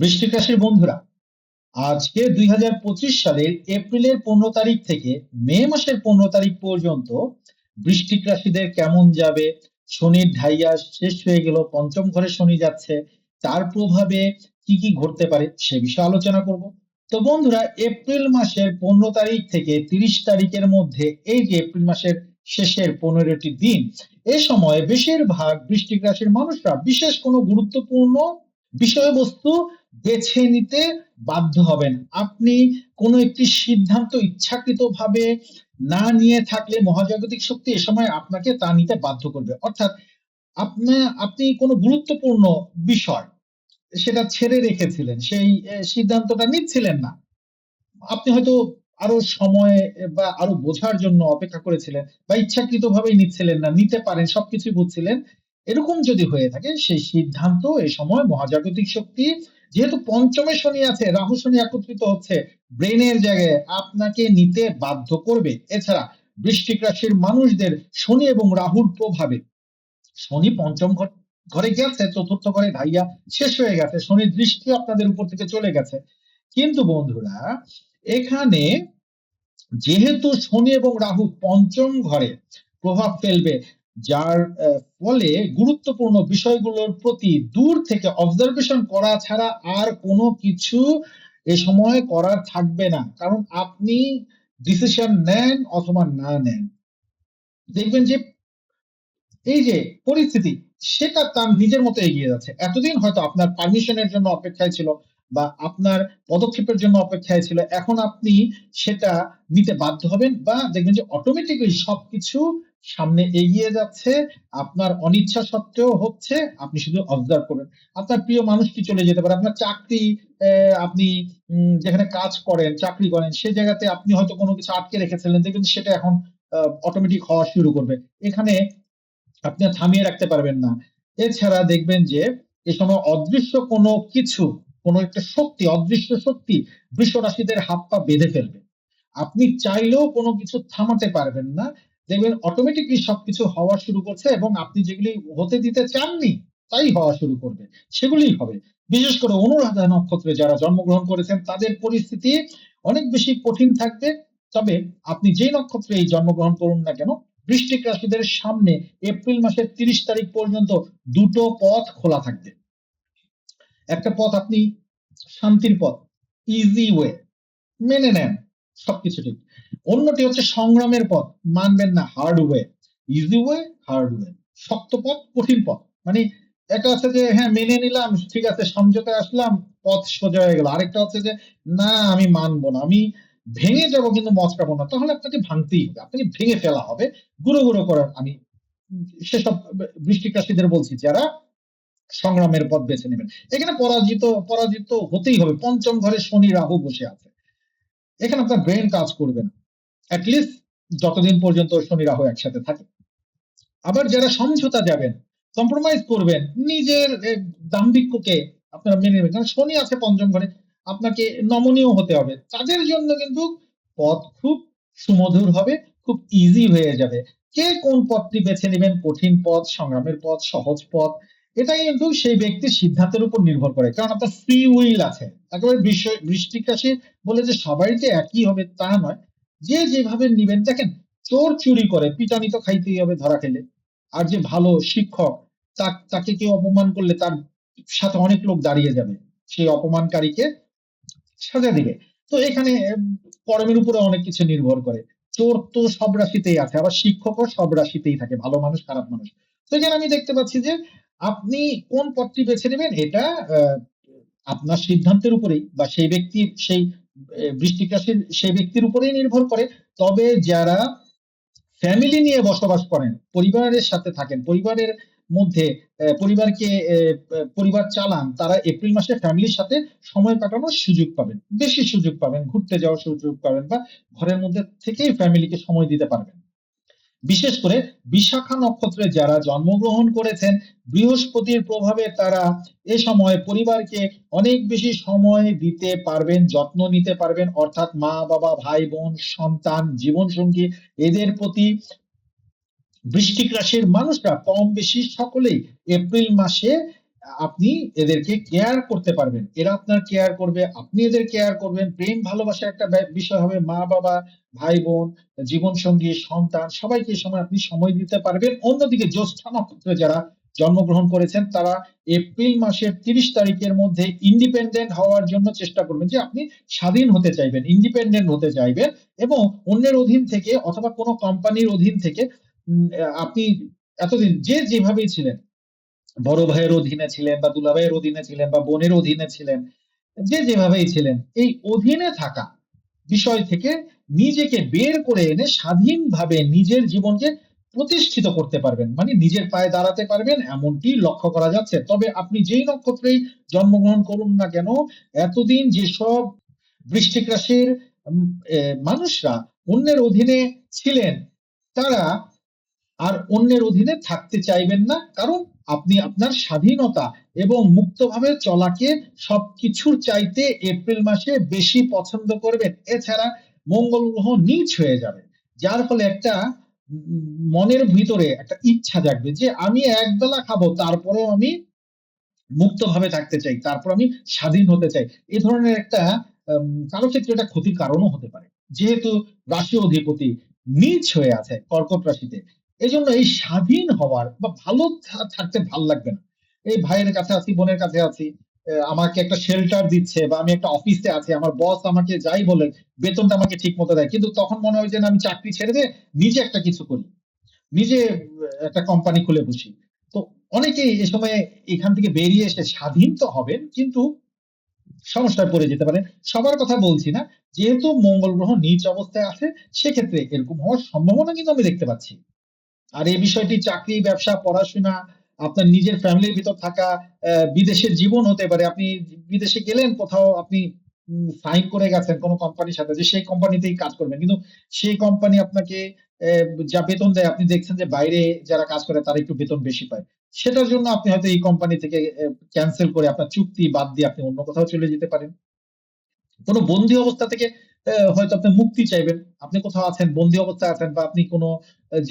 বৃষ্টিক রাশির বন্ধুরা, আজকে দুই হাজার পঁচিশ সালের এপ্রিলের পনেরো তারিখ থেকে মে মাসের পনেরো তারিখ পর্যন্ত বৃষ্টিক রাশিদের কেমন যাবে, শনির ঢাইয়া শেষ হয়ে গেল, পঞ্চম ঘরে শনি যাচ্ছে, তার প্রভাবে কি কি ঘটতে পারে সে বিষয়ে আলোচনা করব। তো বন্ধুরা, এপ্রিল মাসের পনেরো তারিখ থেকে তিরিশ তারিখের মধ্যে, এই যে এপ্রিল মাসের শেষের পনেরোটি দিন, এ সময় বেশিরভাগ বৃষ্টিক রাশির মানুষরা বিশেষ কোনো গুরুত্বপূর্ণ বিষয়বস্তু বেছে নিতে বাধ্য হবেন। আপনি কোনো একটি সিদ্ধান্ত ইচ্ছাকৃতভাবে না নিয়ে থাকলে মহাজাগতিক শক্তি এ সময় আপনাকে তা নিতে বাধ্য করবে। অর্থাৎ আপনি আপনি কোনো গুরুত্বপূর্ণ বিষয় সেটা ছেড়ে রেখেছিলেন, সেই সিদ্ধান্তটা নিচ্ছিলেন না। আপনি হয়তো আরও সময় বা আরও বোঝার জন্য অপেক্ষা করেছিলেন বা ইচ্ছাকৃতভাবেই নিচ্ছিলেন না, নিতে পারেন সবকিছু বুঝছিলেন। এরকম যদি হয়ে থাকে, সেই সিদ্ধান্ত এই সময় মহাজাগতিক শক্তি যেহেতু পঞ্চমে শনি আছে, রাহু শনি একত্রিত হচ্ছে, ব্রেনের জায়গায় আপনাকে নিতে বাধ্য করবে। এছাড়া বৃশ্চিক রাশির মানুষদের শনি এবং রাহুর প্রভাবে, শনি পঞ্চম ঘর, ঘরে গেছে, চতুর্থ ঘরে ঢাইয়া শেষ হয়ে গেছে, শনির দৃষ্টি আপনাদের উপর থেকে চলে গেছে। কিন্তু বন্ধুরা, এখানে যেহেতু শনি এবং রাহু পঞ্চম ঘরে প্রভাব ফেলবে যার ফলে গুরুত্বপূর্ণ বিষয়গুলোর প্রতি দূর থেকে অবজারভেশন করা ছাড়া আর কোনো কিছু এ সময় করার থাকবে না। কারণ আপনি ডিসিশন নেন অথবা না নেন। দেখবেন যে এই যে পরিস্থিতি, সেটা তার নিজের মতো এগিয়ে যাচ্ছে। এতদিন হয়তো আপনার পারমিশনের জন্য অপেক্ষায় ছিল বা আপনার পদক্ষেপের জন্য অপেক্ষায় ছিল। এখন আপনি সেটা নিতে বাধ্য হবেন বা দেখবেন যে অটোমেটিকলি সবকিছু সামনে এগিয়ে যাচ্ছে, আপনার অনিচ্ছা সত্ত্বেও হচ্ছে আপনি শুধু অবজার্ভ করবেন। আপনার প্রিয় মানুষ কি চলে যেতে পারে? আপনার চাকরি আপনি যেখানে কাজ করেন, চাকরি করেন, সে জায়গাতে আপনি হয়তো কোনো কিছু আটকে রেখেছিলেন, দেখবেন সেটা এখন অটোমেটিক হওয়া শুরু করবে। এখানে আপনি থামিয়ে রাখতে পারবেন না। এছাড়া দেখবেন যে এ সময় অদৃশ্য কোনো কিছু, কোনো একটা শক্তি, অদৃশ্য শক্তি বৃষ রাশিদের হাত পা বেঁধে ফেলবে। আপনি চাইলেও কোনো কিছু থামাতে পারবেন না। দেখবেন অটোমেটিকলি সবকিছু হওয়া শুরু করছে এবং আপনি যেগুলি হতে দিতে চাননি, তাই হওয়া শুরু করবে। সেগুলিই হবে। বিশেষ করে অনুরাধা নক্ষত্রে যারা জন্মগ্রহণ করেছেন, তাদের পরিস্থিতি অনেক বেশি কঠিন থাকবে। তবে আপনি যে নক্ষত্রে এই জন্মগ্রহণ করুন না কেন বৃষ্টিক রাশিদের সামনে এপ্রিল মাসের তিরিশ তারিখ পর্যন্ত দুটো পথ খোলা থাকবে। একটা পথ আপনি শান্তির পথ ইজি ওয়ে মেনে নেন। সবকিছু ঠিক। অন্যটি হচ্ছে সংগ্রামের পথ। মানবেন না hard way easy way hard way শক্ত পথ, কঠিন পথ। মানে একটা হচ্ছে যে হ্যাঁ মেনে নিলাম, ঠিক আছে, সমঝোতায় আসলাম, পথ সোজা হয়ে গেল। আরেকটা হচ্ছে যে, না, আমি মানবো না, আমি ভেঙে যাব কিন্তু মচকাবো না। তাহলে আপনাকে ভাঙতেই হবে। আপনাকে ভেঙে ফেলা হবে, গুঁড়ো গুঁড়ো করার। আমি সেসব বৃষ্টিক রাশিদের বলছি, যারা সংগ্রামের পথ বেছে নেবেন। এখানে পরাজিত পরাজিত হতেই হবে। পঞ্চম ঘরে শনি রাহু বসে আছে। এখানে আপনার ব্রেন কাজ করবে না। অ্যাটলিস্ট যতদিন পর্যন্ত শনি রাহু একসাথে থাকে। আবার যারা সমঝোতা যাবেন কম্প্রোমাইজ করবেন, নিজের দাম্ভিক্যকে আপনারা মেনে নেবেন। কারণ শনি আছে পঞ্চম ঘরে, আপনাকে নমনীয় হতে হবে। তাদের জন্য কিন্তু পথ খুব সুমধুর হবে, খুব ইজি হয়ে যাবে। কে কোন পথটি বেছে নেবেন? কঠিন পথ, সংগ্রামের পথ, সহজ পথ এটাই কিন্তু সেই ব্যক্তির সিদ্ধান্তের উপর নির্ভর করে। কারণ আপনার ফ্রি উইল আছে। একেবারে বিষয় বৃষ্টিক রাশি বলে যে সবাই যে একই হবে তা নয়। যে যেভাবে নিবেন, দেখেন, চোর চুরি করে, পিটানি তো খাইতেই হবে ধরা খেলে। আর যে ভালো শিক্ষক তাকে কেউ অপমান করলে তার সাথে অনেক লোক দাঁড়িয়ে যাবে। সেই অপমানকারীকে সাজা দিবে। তো এখানে কর্মের উপরে অনেক কিছু নির্ভর করে। চোর তো সব রাশিতেই আছে, আবার শিক্ষকও সব রাশিতেই থাকে। ভালো মানুষ, খারাপ মানুষ। তো এখানে আমি দেখতে পাচ্ছি যে আপনি কোন পথটি বেছে নেবেন এটা আপনার সিদ্ধান্তের উপরেই বা সেই ব্যক্তির সেই আহ, বৃষ্টিক রাশির সেই ব্যক্তির উপরেই নির্ভর করে। তবে যারা ফ্যামিলি নিয়ে বসবাস করেন পরিবারের সাথে থাকেন পরিবারের মধ্যে পরিবারকে পরিবার চালান তারা এপ্রিল মাসে ফ্যামিলির সাথে সময় কাটানোর সুযোগ পাবেন। বেশি সুযোগ পাবেন ঘুরতে যাওয়ার সুযোগ পাবেন বা ঘরের মধ্যে থেকেই ফ্যামিলিকে সময় দিতে পারবেন। বিশেষ করে বিশাখা নক্ষত্রে যারা জন্মগ্রহণ করেছেন, বৃহস্পতির প্রভাবে তারা এ সময় পরিবারকে অনেক বেশি সময় দিতে পারবেন, যত্ন নিতে পারবেন। অর্থাৎ মা, বাবা, ভাই, বোন, সন্তান জীবন সঙ্গী এদের প্রতি বৃষ্টিক রাশির মানুষরা কম বেশি সকলেই এপ্রিল মাসে আপনি এদেরকে কেয়ার করতে পারবেন। এরা আপনার কেয়ার করবে, আপনি এদের কেয়ার করবেন। প্রেম ভালোবাসা একটা বিষয় হবে। মা-বাবা, ভাই-বোন, জীবনসঙ্গী, সন্তান সবাইকে সময় আপনি সময় দিতে পারবেন। অন্যদিকে জ্যৈষ্ঠা নক্ষত্রে যারা জন্মগ্রহণ করেছেন তারা এপ্রিল মাসের ৩০ তারিখের মধ্যে ইন্ডিপেন্ডেন্ট হওয়ার জন্য চেষ্টা করবেন যে আপনি স্বাধীন হতে চাইবেন, ইন্ডিপেন্ডেন্ট হতে চাইবেন এবং অন্যের অধীন থেকে অথবা কোনো কোম্পানির অধীন থেকে আপনি এতদিন যে যেভাবেই ছিলেন, বড় ভাইয়ের অধীনে ছিলেন বা দুলাভাইয়ের অধীনে ছিলেন বা বোনের অধীনে ছিলেন, যে যেভাবেই ছিলেন, এই অধীনে থাকা বিষয় থেকে নিজেকে বের করে এনে স্বাধীনভাবে নিজের জীবনকে প্রতিষ্ঠিত করতে পারবেন। মানে নিজের পায়ে দাঁড়াতে পারবেন এমনটি লক্ষ্য করা যাচ্ছে। তবে আপনি যেই নক্ষত্রেই জন্মগ্রহণ করুন না কেন, এতদিন যেসব বৃশ্চিক রাশির মানুষরা অন্যের অধীনে ছিলেন, তারা আর অন্যের অধীনে থাকতে চাইবেন না। কারণ আপনি আপনার স্বাধীনতা এবং মুক্তভাবে চলাকে সবকিছুর চাইতে এপ্রিল মাসে বেশি পছন্দ করবেন। এছাড়া মঙ্গল গ্রহ নীচ হয়ে যাবে। যার ফলে একটা মনের ভিতরে একটা ইচ্ছা জাগবে যে আমি একবেলা খাব, তারপরেও আমি মুক্তভাবে থাকতে চাই। তারপর আমি স্বাধীন হতে চাই। এ ধরনের একটা কারও ক্ষেত্রে এটা ক্ষতির কারণও হতে পারে। যেহেতু রাশি অধিপতি নীচ হয়ে আছে, কর্কট রাশিতে। এজন্য এই স্বাধীন হওয়ার বা ভালো থাকতে ভালো লাগবে না। এই ভাইয়ের কাছে আছি, বোনের কাছে আছি। আমাকে একটা শেল্টার দিচ্ছে বা আমি একটা অফিসে আছি। আমার বস আমাকে যাই বলে বেতনটা আমাকে ঠিক মতো দেয়। কিন্তু তখন মনে হয় যে আমি চাকরি ছেড়ে দিয়ে নিজে একটা কিছু করি। নিজে একটা কোম্পানি খুলে বসি। তো অনেকেই এ সময়ে এখান থেকে বেরিয়ে এসে স্বাধীন তো হবেন কিন্তু সমস্যায় পড়ে যেতে পারেন। সবার কথা বলছি না। যেহেতু মঙ্গল গ্রহ নীচ অবস্থায় আছে সেক্ষেত্রে এরকম হওয়ার সম্ভাবনা কিন্তু আমি দেখতে পাচ্ছি। আর এই বিষয়টি চাকরি, ব্যবসা, পড়াশোনা, আপনার নিজের ফ্যামিলির ভিতর থাকা, বিদেশের জীবন হতে পারে। আপনি বিদেশে গেলেন কোথাও আপনি সাইন করে গেছেন কোন কোম্পানির সাথে যে সেই কোম্পানিতেই কাজ করবেন। কিন্তু সেই কোম্পানি আপনাকে যা বেতন দেয় আপনি দেখছেন যে বাইরে যারা কাজ করে তারা একটু বেতন বেশি পায়। সেটার জন্য আপনি হয়তো এই কোম্পানি থেকে ক্যান্সেল করে আপনার চুক্তি বাদ দিয়ে আপনি অন্য কোথাও চলে যেতে পারেন। কোন বন্দি অবস্থা থেকে হয়তো আপনি মুক্তি চাইবেন। আপনি কোথাও আছেন, বন্দী অবস্থায় আছেন বা আপনি কোন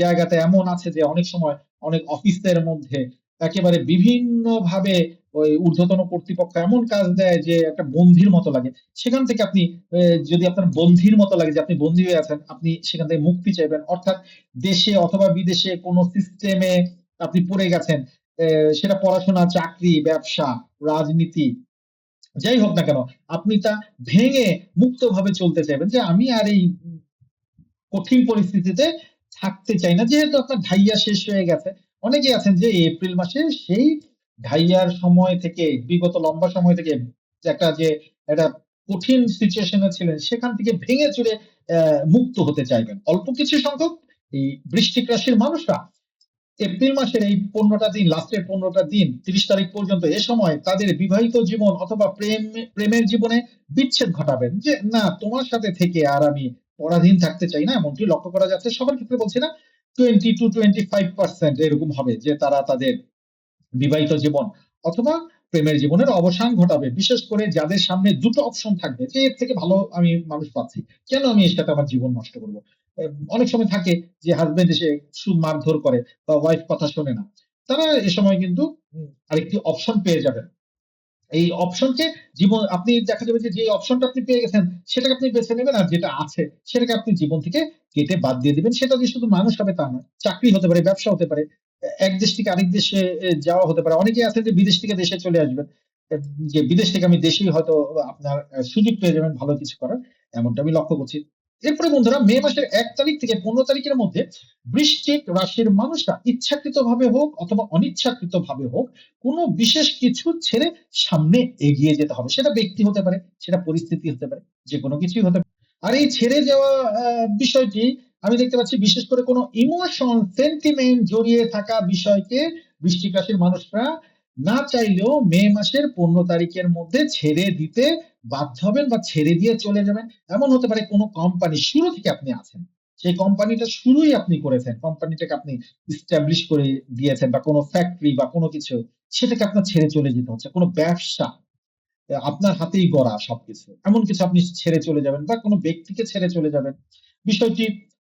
জায়গাতে এমন আছে যে অনেক সময় অনেক অফিসের মধ্যে একেবারে বিভিন্ন ভাবে ওই ঊর্ধ্বতন কর্তৃপক্ষ এমন কাজ দেয় যে একটা বন্দির মতো লাগে। সেখান থেকে আপনি যদি আপনার বন্দির মতো লাগে যে আপনি বন্দী হয়ে আছেন, আপনি সেখান থেকে মুক্তি চাইবেন। অর্থাৎ দেশে অথবা বিদেশে কোনো সিস্টেমে আপনি পড়ে গেছেন। সেটা পড়াশোনা, চাকরি, ব্যবসা, রাজনীতি যাই হোক না কেন, আপনি তা ভেঙে মুক্তভাবে চলতে চাইবেন যে আমি আর এই কঠিন পরিস্থিতিতে থাকতে চাই না। যেহেতু আপনার ঢাইয়া শেষ হয়ে গেছে। অনেকেই আছেন যে এপ্রিল মাসে সেই ঢাইয়ার সময় থেকে বিগত লম্বা সময় থেকে একটা যে একটা কঠিন সিচুয়েশন ছিলেন সেখান থেকে ভেঙে চুরে মুক্ত হতে চাইবেন। অল্প কিছু সংখ্যক এই বৃশ্চিক রাশির মানুষরা এপ্রিল মাসের এই ১৫ টা দিন, লাস্টের ১৫ টা দিন ৩০ তারিখ পর্যন্ত এ সময় তাদের বিবাহিত জীবন অথবা প্রেম প্রেমের জীবনে বিচ্ছেদ ঘটাবেন। যে না তোমার সাথে থেকে আর আমি পরাধীন থাকতে চাই না এমনটি লক্ষ্য করা যাচ্ছে। সবার ক্ষেত্রে বলছি না 20-25% এরকম হবে যে তারা তাদের বিবাহিত জীবন অথবা প্রেমের জীবনের অবসান ঘটাবে। বিশেষ করে যাদের সামনে দুটো অপশন থাকবে যে এর থেকে ভালো আমি মানুষ পাচ্ছি। কেন আমি এর সাথে আমার জীবন নষ্ট করব? অনেক সময় থাকে যে হাসব্যান্ড এসে শুধু মারধর করে বা ওয়াইফ কথা শোনে না। তারা এ সময় কিন্তু আরেকটি অপশন পেয়ে যাবেন। এই অপশনকে জীবন আপনি দেখা যাবে যে, যে অপশনটা আপনি পেয়ে গেছেন সেটাকে আপনি বেছে নেবেন আর যেটা আছে সেটাকে আপনি জীবন থেকে কেটে বাদ দিয়ে দিবেন। সেটা যে শুধু মানুষ হবে তা নয়। চাকরি হতে পারে, ব্যবসা হতে পারে। এক দেশ থেকে আরেক দেশে যাওয়া হতে পারে। অনেকেই আছে যে বিদেশ থেকে দেশে চলে আসবেন। যে বিদেশ থেকে আমি দেশেই হয়তো আপনার সুযোগ পেয়ে যাবেন ভালো কিছু করার। এমনটা আমি লক্ষ্য করছি। এরপরে বন্ধুরা মে মাসের ১ তারিখ থেকে ১৫ তারিখের মধ্যে বৃশ্চিক রাশির মানুষরা ইচ্ছাকৃতভাবে হোক অথবা অনিচ্ছাকৃতভাবে হোক কোন বিশেষ কিছু ছেড়ে সামনে এগিয়ে যেতে হবে। সেটা ব্যক্তি হতে পারে, সেটা পরিস্থিতি হতে পারে। যেকোনো কিছুই হতে পারে। আর এই ছেড়ে যাওয়া বিষয়টি আমি দেখতে পাচ্ছি বিশেষ করে কোনো ইমোশন, সেন্টিমেন্ট জড়িয়ে থাকা বিষয়কে বৃশ্চিক রাশির মানুষরা না চাইলেও মে মাসের ১৫ তারিখের মধ্যে ছেড়ে দিতে বাধ্য হবেন বা ছেড়ে দিয়ে চলে যাবেন। এমন হতে পারে কোন কোম্পানি শুরু থেকে আপনি আছেন। সেই কোম্পানিটা শুরুই আপনি করেছেন। কোম্পানিটাকে আপনি এস্টাবলিশ করে দিয়েছেন বা কোন ফ্যাক্টরি বা কোন কিছু সেটাকে আপনার ছেড়ে চলে যেতে হচ্ছে। কোন ব্যবসা আপনার হাতেই গড়া সবকিছু। এমন কিছু আপনি ছেড়ে চলে যাবেন বা কোনো ব্যক্তিকে ছেড়ে চলে যাবেন। বিষয়টি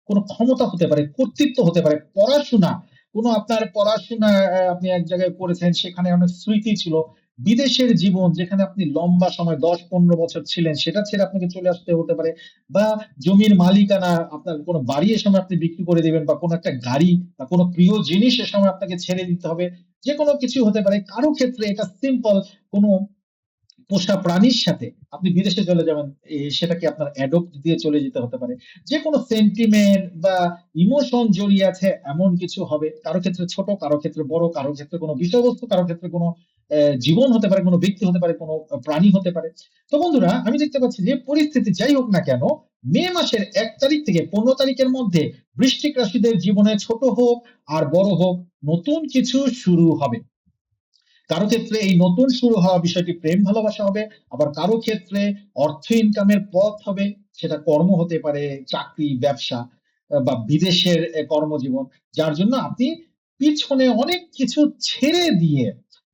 কোনো ক্ষমতা হতে পারে, কর্তৃত্ব হতে পারে, পড়াশোনা কোনো আপনার পড়াশোনা আপনি এক জায়গায় করেছেন, সেখানে অনেক স্মৃতি ছিল। বিদেশের জীবন যেখানে আপনি লম্বা সময় দশ পনেরো বছর ছিলেন, সেটা ছেড়ে আপনাকে চলে আসতে হতে পারে বা জমির মালিকানা আপনার কোনো বাড়ি এ সময় আপনি বিক্রি করে দেবেন বা কোনো একটা গাড়ি বা কোনো প্রিয় জিনিস এ সময় আপনাকে ছেড়ে দিতে হবে। যে কোনো কিছু হতে পারে। কারও ক্ষেত্রে এটা সিম্পল কোনো পোষা প্রাণীর সাথে আপনি বিদেশে চলে যাবেন, সেটাকে আপনার অ্যাডপ্ট দিয়ে চলে যেতে হতে পারে। যেকোনো সেন্টিমেন্ট বা ইমোশন জড়িয়ে আছে এমন কিছু হবে। কারও ক্ষেত্রে ছোট, কারও ক্ষেত্রে বড়, কারও ক্ষেত্রে কোনো বিষয়বস্তু, কারও ক্ষেত্রে কোনো জীবন হতে পারে, কোনো ব্যক্তি হতে পারে, কোনো প্রাণী হতে পারে। তো বন্ধুরা আমি দেখতে পাচ্ছি যে পরিস্থিতি যাই হোক না কেন, মে মাসের এক তারিখ থেকে ১৫ তারিখের মধ্যে বৃশ্চিক রাশিদের জীবনে ছোট হোক আর বড় হোক নতুন কিছু শুরু হবে। কারও ক্ষেত্রে এই নতুন শুরু হওয়া বিষয়টি প্রেম ভালোবাসা হবে। আবার কারও ক্ষেত্রে অর্থ ইনকামের পথ হবে। সেটা কর্ম হতে পারে, চাকরি, ব্যবসা বা বিদেশের কর্মজীবন। যার জন্য আপনি পিছনে অনেক কিছু ছেড়ে দিয়ে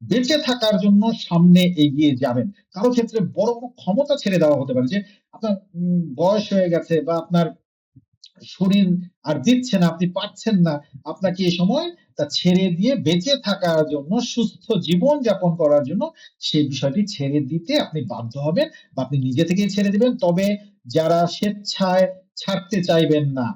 বেঁচে থাকার জন্য সামনে এগিয়ে যাবেন। কারও ক্ষেত্রে বড় কোনো ক্ষমতা ছেড়ে দেওয়া হতে পারে যে আপনার বয়স হয়ে গেছে বা আপনার শরীর আর দিচ্ছে না, আপনি পারছেন না। আপনাকে এ সময় তা ছেড়ে দিয়ে বেঁচে থাকার জন্য, সুস্থ জীবন যাপন করার জন্য সেই বিষয়টি ছেড়ে দিতে আপনি বাধ্য হবেন বা আপনি নিজে থেকেই ছেড়ে দিবেন। তবে যারা স্বেচ্ছায় ছাড়তে চাইবেন না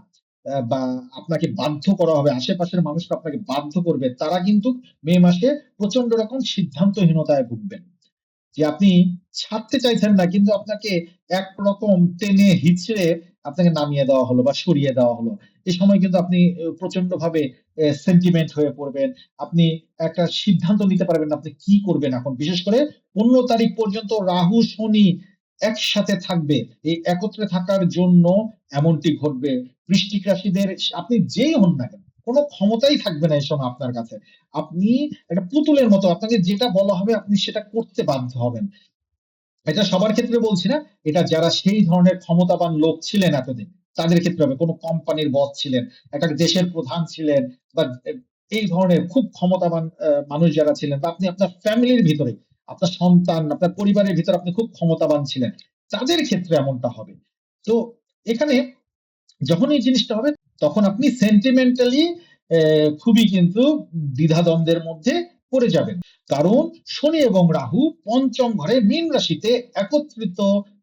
বা আপনাকে বাধ্য করা হবে, আশেপাশের মানুষরা আপনাকে বাধ্য করবে, তারা কিন্তু মে মাসে প্রচণ্ড রকম সিদ্ধান্তহীনতায় ভুগবেন। যে আপনি ছাড়তে চাইছেন না কিন্তু আপনাকে একরকম টেনে হিচড়ে আপনাকে নামিয়ে দেওয়া হলো বা সরিয়ে দেওয়া হলো। এ সময় কিন্তু আপনি এ প্রচন্ডভাবে সেন্টিমেন্ট হয়ে পড়বেন। আপনি একটা সিদ্ধান্ত নিতে পারবেন আপনি কি করবেন এখন। বিশেষ করে ১৫ তারিখ পর্যন্ত রাহু, শনি একসাথে থাকবে। এই একত্রে থাকার জন্য এমনটি ঘটবে। বৃশ্চিক রাশিদের আপনি যেই হন না কেন, কোনো ক্ষমতাই থাকবে না এই সময় আপনার কাছে। আপনি একটা পুতুলের মতো আপনাকে যেটা বলা হবে আপনি সেটা করতে বাধ্য হবেন। এটা সবার ক্ষেত্রে বলছি না। এটা যারা সেই ধরনের ক্ষমতাবান লোক ছিলেন এতদিন, তাদের ক্ষেত্রে হবে। কোনো কোম্পানির বস ছিলেন, একটা দেশের প্রধান ছিলেন বা এই ধরনের খুব ক্ষমতাবান মানুষ যারা ছিলেন বা আপনি আপনার ফ্যামিলির ভিতরে, আপনার সন্তান, আপনার পরিবারের ভিতরে আপনি খুব ক্ষমতাবান ছিলেন। তাদের ক্ষেত্রে এমনটা হবে। তো এখানে যখন এই জিনিসটা হবে তখন আপনি সেন্টিমেন্টালি খুবই কিন্তু দ্বিধাদ্বন্দ্বের মধ্যে পড়ে যাবেন। কারণ শনি এবং রাহু ৫ম ঘরে মীন রাশিতে একত্রিত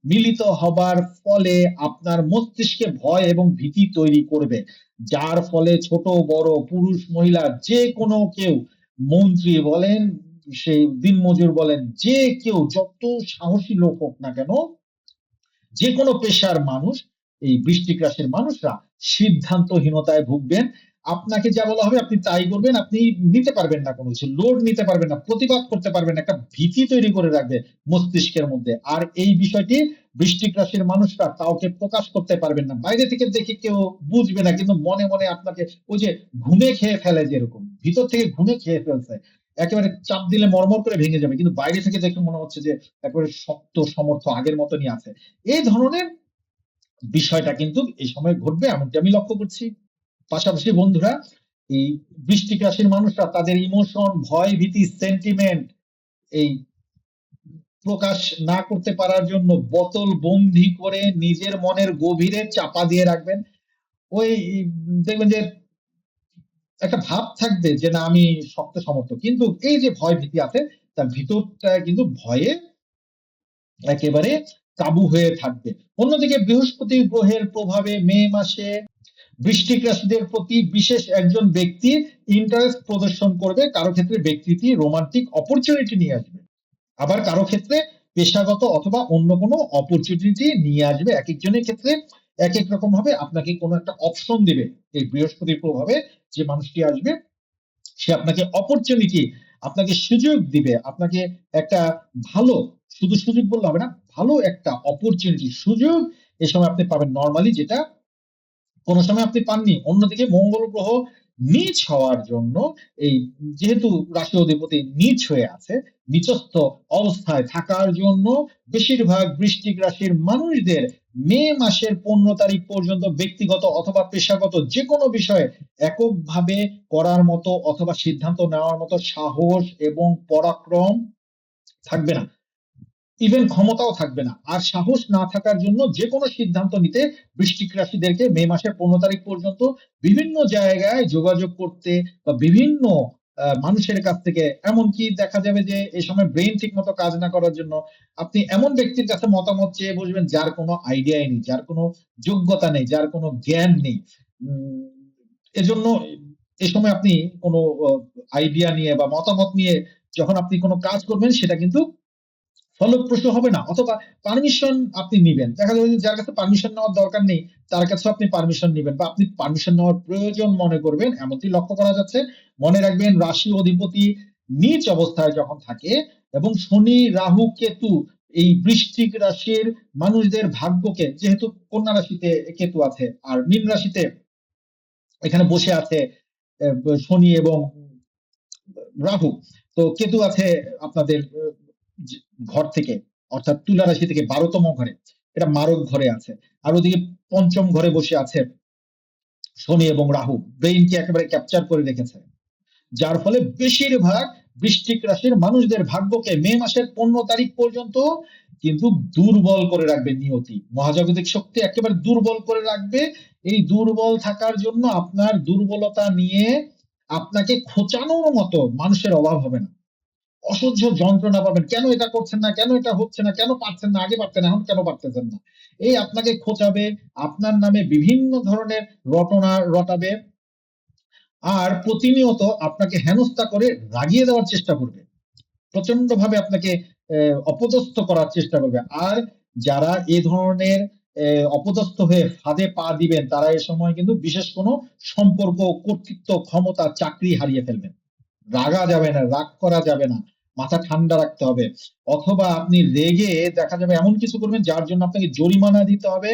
মিলিত হবার ফলে আপনার মস্তিষ্কে ভয় এবং ভীতি তৈরি করবে। যার ফলে ছোট বড়, পুরুষ মহিলা যেকোনো কেউ মন্ত্রী বলেন, সেই দিনমজুর বলেন, যে কেউ যত সাহসী লোক হোক না কেন, যেকোনো পেশার মানুষ এই বৃশ্চিক রাশির মানুষরা সিদ্ধান্তহীনতায় ভুগবেন। আপনাকে যা বলা হবে আপনি তাই করবেন। আপনি নিতে পারবেন না কোনো কিছু। লোড নিতে পারবেন না, প্রতিবাদ করতে পারবেন একটা ভীতি তৈরি করে রাখবে মস্তিষ্কের মধ্যে। আর এই বিষয়টি বৃশ্চিক রাশির মানুষরা কাউকে প্রকাশ করতে পারবেন না। বাইরে থেকে দেখে কেউ বুঝবে না। কিন্তু মনে, মনে আপনাকে ওই যে ঘুমে খেয়ে ফেলে যেরকম, ভিতর থেকে ঘুমে খেয়ে ফেলছে। একেবারে চাপ দিলে মরমর করে ভেঙে যাবে। কিন্তু বাইরে থেকে দেখে মনে হচ্ছে যে একেবারে শক্ত সমর্থ আগের মতনই আছে। এই ধরনের বিষয়টা কিন্তু এই সময় ঘটবে এমনটি আমি লক্ষ্য করছি। পাশাপাশি বন্ধুরা এই বৃশ্চিক রাশির মানুষরা তাদের ইমোশন, ভয়, ভীতি, সেন্টিমেন্ট এই প্রকাশ না করতে পারার জন্য বোতল বন্দী করে নিজের মনের গভীরে চাপা দিয়ে রাখবেন। ওই দেখবেন যে একটা ভাব থাকবে যে না আমি শক্ত সমর্থ। কিন্তু এই যে ভয় ভীতি আছে তার ভিতরটা কিন্তু ভয়ে একেবারে কাবু হয়ে থাকবে। অন্যদিকে বৃহস্পতি গ্রহের প্রভাবে মে মাসে বৃশ্চিক রাশিদের প্রতি বিশেষ একজন ব্যক্তি ইন্টারেস্ট প্রদর্শন করবে। কারও ক্ষেত্রে ব্যক্তিটি রোমান্টিক অপরচুনিটি নিয়ে আসবে। আবার কারও ক্ষেত্রে পেশাগত অথবা অন্য কোনো অপরচুনিটি নিয়ে আসবে। এক একজনের ক্ষেত্রে এক এক রকম ভাবে আপনাকে কোনো একটা অপশন দিবে। এই বৃহস্পতির প্রভাবে যে মানুষটি আসবে সে আপনাকে অপরচুনিটি, আপনাকে সুযোগ দিবে। আপনাকে একটা ভালো শুধু সুযোগ বললে হবে না। ভালো একটা অপরচুনিটি, সুযোগ এ সময় আপনি পাবেন নরমালি যেটা কোন সময় আপনি পাননি। অন্যদিকে মঙ্গল গ্রহ নীচ হওয়ার জন্য এই যেহেতু রাশি অধিপতি নীচ হয়ে আছে, নিচস্থ অবস্থায় থাকার জন্য বেশিরভাগ বৃষ্টিক রাশির মানুষদের মে মাসের ১৫ তারিখ পর্যন্ত ব্যক্তিগত অথবা পেশাগত যেকোনো বিষয়ে এককভাবে করার মতো অথবা সিদ্ধান্ত নেওয়ার মতো সাহস এবং পরাক্রম থাকবে না। ইভেন ক্ষমতাও থাকবে না। আর সাহস না থাকার জন্য যে কোনো সিদ্ধান্ত নিতে বৃষ্টিক রাশিদেরকে মে মাসের পনেরো তারিখ পর্যন্ত বিভিন্ন জায়গায় যোগাযোগ করতে বা বিভিন্ন মানুষের কাছ থেকে, এমনকি দেখা যাবে যে এই সময় ব্রেন ঠিক মতো কাজ না করার জন্য আপনি এমন ব্যক্তির কাছে মতামত চেয়ে বসবেন যার কোনো আইডিয়াই নেই, যার কোনো যোগ্যতা নেই, যার কোনো জ্ঞান নেই। এজন্য এ সময় আপনি কোনো আইডিয়া নিয়ে বা মতামত নিয়ে যখন আপনি কোনো কাজ করবেন, সেটা কিন্তু ফলপ্রসূ হবে না। অথবা পারমিশন আপনি নিবেন। দেখা যাবে যার কাছে পারমিশন নেওয়ার দরকার নেই, তার কাছে আপনি পারমিশন নিবেন বা আপনি পারমিশন নেওয়ার প্রয়োজন মনে করবেন, এমনটি লক্ষ্য করা যাচ্ছে। মনে রাখবেন, রাশি অধিপতি নিচ অবস্থায় যখন থাকে এবং শনি, রাহু, কেতু এই বৃষ্টিক রাশির মানুষদের ভাগ্যকে, যেহেতু কন্যা রাশিতে কেতু আছে আর মীন রাশিতে এখানে বসে আছে শনি এবং রাহু। তো কেতু আছে আপনাদের ঘর থেকে, অর্থাৎ তুলা রাশি থেকে বারোতম ঘরে, এটা মারক ঘরে আছে। আর ওদিকে পঞ্চম ঘরে বসে আছে শনি এবং রাহু। ব্রেইনকে একেবারে ক্যাপচার করে রেখেছে। যার ফলে বেশিরভাগ বৃশ্চিক রাশির মানুষদের ভাগ্যকে মে মাসের পনেরো তারিখ পর্যন্ত কিন্তু দুর্বল করে রাখবে নিয়তি। মহাজাগতিক শক্তি একেবারে দুর্বল করে রাখবে। এই দুর্বল থাকার জন্য আপনার দুর্বলতা নিয়ে আপনাকে খোঁচানোর মতো মানুষের অভাব হবে না। অসহ্য যন্ত্রণা পাবেন। কেন এটা করছেন না? কেন এটা হচ্ছে না? কেন পারছেন না? আগে পারতেন, এখন কেন পারতেছেন না? এই আপনাকে খোঁচাবে, আপনার নামে বিভিন্ন ধরনের রটনা রটাবে আর প্রতিনিয়ত আপনাকে হেনস্থা করে রাগিয়ে দেওয়ার চেষ্টা করবে। প্রচণ্ড ভাবে আপনাকে অপদস্থ করার চেষ্টা করবে। আর যারা এ ধরনের অপদস্থ হয়ে ফাঁদে পা দিবেন, তারা এ সময় কিন্তু বিশেষ কোনো সম্পর্ক, কর্তৃত্ব, ক্ষমতা, চাকরি হারিয়ে ফেলবেন। রাগা যাবে না, রাগ করা যাবে না, মাথা ঠান্ডা রাখতে হবে। অথবা আপনি রেগে দেখা যাবে এমন কিছু করবেন যার জন্য আপনাকে জরিমানা দিতে হবে,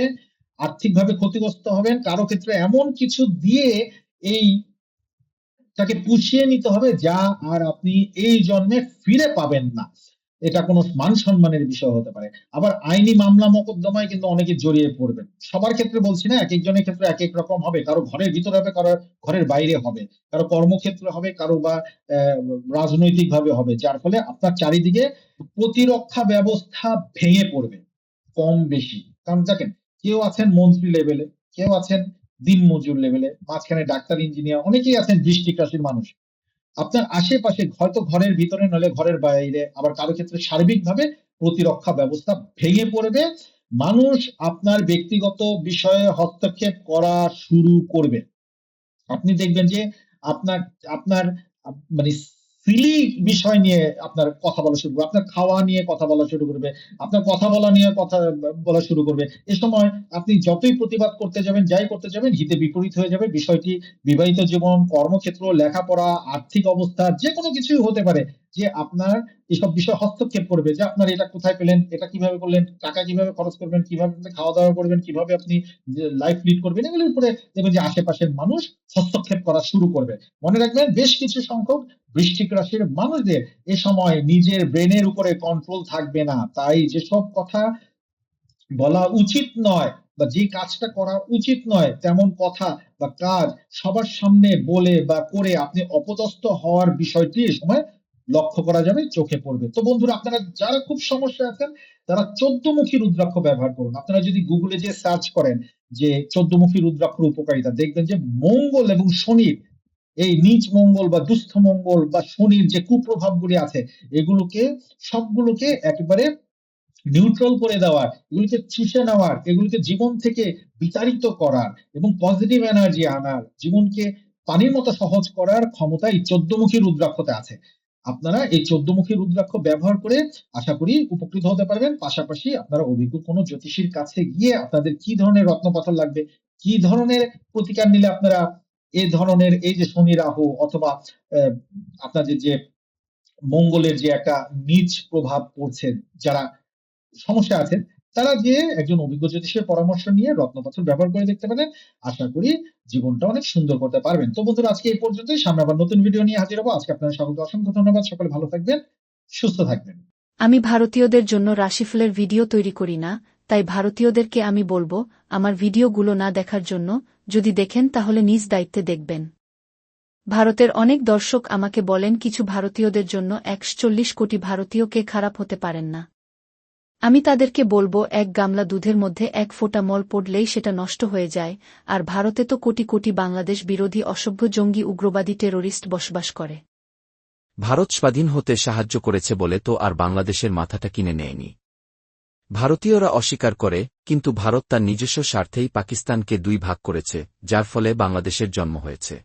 আর্থিকভাবে ক্ষতিগ্রস্ত হবেন, কারও ক্ষেত্রে এমন কিছু দিয়ে এই তাকে পুষিয়ে নিতে হবে যা আর আপনি এই জন্মে ফিরে পাবেন না। এটা কোনো মান সম্মানের বিষয় হতে পারে। আবার আইনি মামলা মোকদ্দমায় কিন্তু অনেকে জড়িয়ে পড়বেন। সবার ক্ষেত্রে বলছি না এক একজনের ক্ষেত্রে এক এক রকম হবে। কারও ঘরের ভিতরে হবে, কারও ঘরের বাইরে হবে। কারও কর্মক্ষেত্রে হবে, কারও বা রাজনৈতিক ভাবে হবে। যার ফলে আপনার চারিদিকে প্রতিরক্ষা ব্যবস্থা ভেঙে পড়বে, কম বেশি। কারণ দেখেন, কেউ আছেন মন্ত্রী লেভেলে, কেউ আছেন দিন মজুর লেভেলে, মাঝখানে ডাক্তার, ইঞ্জিনিয়ার, অনেকেই আছেন বৃষ্টিক মানুষ। আপনার আশেপাশে হয়তো ঘরের ভিতরে নলে ঘরের বাইরে। আবার কারও ক্ষেত্রে সার্বিকভাবে প্রতিরক্ষা ব্যবস্থা ভেঙে পড়বে। মানুষ আপনার ব্যক্তিগত বিষয়ে হস্তক্ষেপ করা শুরু করবে। আপনি দেখবেন যে আপনার আপনার মানে সিলি বিষয় নিয়ে আপনার কথা বলা শুরু করবে, আপনার খাওয়া নিয়ে কথা বলা শুরু করবে, আপনার কথা বলা নিয়ে কথা বলা শুরু করবে। এ সময় আপনি যতই প্রতিবাদ করতে যাবেন, যাই করতে যাবেন, হিতে বিপরীত হয়ে যাবে। বিষয়টি বিবাহিত জীবন, কর্মক্ষেত্র, লেখাপড়া, আর্থিক অবস্থা যে কোনো কিছুই হতে পারে। যে আপনার এসব বিষয় হস্তক্ষেপ করবে, যে আপনার এটা কোথায় পেলেন, এটা কীভাবে করলেন, টাকা কীভাবে খরচ করবেন, কীভাবে খাওয়া দাওয়া করবেন, কীভাবে আপনি লাইফ লিড করবেন, এগুলোর উপরে দেখবেন যে আশেপাশের মানুষ হস্তক্ষেপ করা শুরু করবে। মনে রাখবেন, বেশ কিছু সংখ্যক বৃশ্চিক রাশির মানুষদের এ সময় নিজের ব্রেনের উপরে কন্ট্রোল থাকবে না। তাই যেসব কথা বলা উচিত নয় বা যে কাজটা করা উচিত নয়, তেমন কথা বা কাজ সবার সামনে বলে বা করে আপনি অপদস্থ হওয়ার বিষয়টি এ সময় লক্ষ্য করা যাবে, চোখে পড়বে। তো বন্ধুরা, আপনারা যারা খুব সমস্যা আছেন, তারা চোদ্দমুখী রুদ্রাক্ষ ব্যবহার করুন। আপনারা যদি গুগলে যে সার্চ করেন যে চোদ্দমুখী রুদ্রাক্ষর উপকারিতা, দেখবেন যে মঙ্গল এবং শনির, এই নিচ মঙ্গল বা দুস্থ মঙ্গল বা শনির যে কুপ্রভাবগুলি আছে, এগুলোকে, সবগুলোকে একেবারে নিউট্রাল করে দেওয়ার, এগুলোকে চুষে নেওয়ার, এগুলোকে জীবন থেকে বিতাড়িত করার এবং পজিটিভ এনার্জি আনার, জীবনকে পানির মতো সহজ করার ক্ষমতা এই চোদ্দমুখী রুদ্রাক্ষতে আছে। আপনারা এই চোদ্দমুখী রুদ্রাক্ষ ব্যবহার করে আশা করি উপকৃত হতে পারবেন। পাশাপাশি আপনারা অভিজ্ঞ কোনো জ্যোতিষীর কাছে গিয়ে আপনাদের কি ধরনের রত্নপাথর লাগবে, কি ধরনের প্রতিকার নিলে আপনারা এই ধরনের এই যে শনি রাহু অথবা আপনাদের যে মঙ্গলের যে একটা নিচ প্রভাব পড়ছে, যারা সমস্যা আছেন তারা যে একজন অভিজ্ঞ জ্যোতিষের পরামর্শ নিয়ে রত্নপাথর ব্যবহার করে দেখতে পারেন। আশা করি জীবনটা অনেক সুন্দর করতে পারবেন। তো বন্ধুরা, আজকে এই পর্যন্তই। সামনে আবার নতুন ভিডিও নিয়ে হাজির হব। আজকে আপনাদের সকলকে অসংখ্য ধন্যবাদ। সকলে ভালো থাকবেন, সুস্থ থাকবেন। আমি ভারতীয়দের জন্য রাশিফলের ভিডিও তৈরি করি না, তাই ভারতীয়দেরকে আমি বলব, আমার ভিডিওগুলো না দেখার জন্য যদি দেখেন তাহলে নিজ দায়িত্বে দেখবেন। ভারতের অনেক দর্শক আমাকে বলেন, কিছু ভারতীয়দের জন্য একচল্লিশ কোটি ভারতীয়কে খারাপ হতে পারেন না। আমি তাদেরকে বলব, এক গামলা দুধের মধ্যে এক ফোঁটা মল পড়লেই সেটা নষ্ট হয়ে যায়, আর ভারতে তো কোটি কোটি বাংলাদেশ বিরোধী অসভ্য জঙ্গি উগ্রবাদী টেরোরিস্ট বসবাস করে। ভারত স্বাধীন হতে সাহায্য করেছে বলে তো আর বাংলাদেশের মাথাটা কিনে নেয়নি। ভারতীয়রা অস্বীকার করে, কিন্তু ভারত তার নিজস্ব স্বার্থেই পাকিস্তানকে দুই ভাগ করেছে, যার ফলে বাংলাদেশের জন্ম হয়েছে।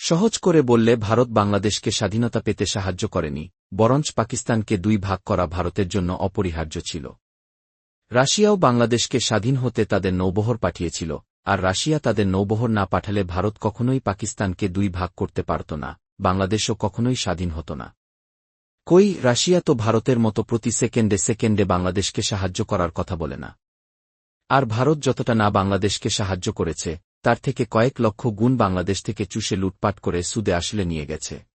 সহজ করে বললে ভারত বাংলাদেশকে স্বাধীনতা পেতে সাহায্য করেনি, বরঞ্চ পাকিস্তানকে দুই ভাগ করা ভারতের জন্য অপরিহার্য ছিল। রাশিয়াও বাংলাদেশকে স্বাধীন হতে তাদের নৌবহর পাঠিয়েছিল, আর রাশিয়া তাদের নৌবহর না পাঠালে ভারত কখনোই পাকিস্তানকে দুই ভাগ করতে পারত না, বাংলাদেশও কখনোই স্বাধীন হতো না। কই, রাশিয়া তো ভারতের মতো প্রতি সেকেন্ডে সেকেন্ডে বাংলাদেশকে সাহায্য করার কথা বলে না। আর ভারত যতটা না বাংলাদেশকে সাহায্য করেছে তার থেকে কয়েক লক্ষ গুণ বাংলাদেশ থেকে চুষে লুটপাট করে সুদে আসলে নিয়ে গেছে।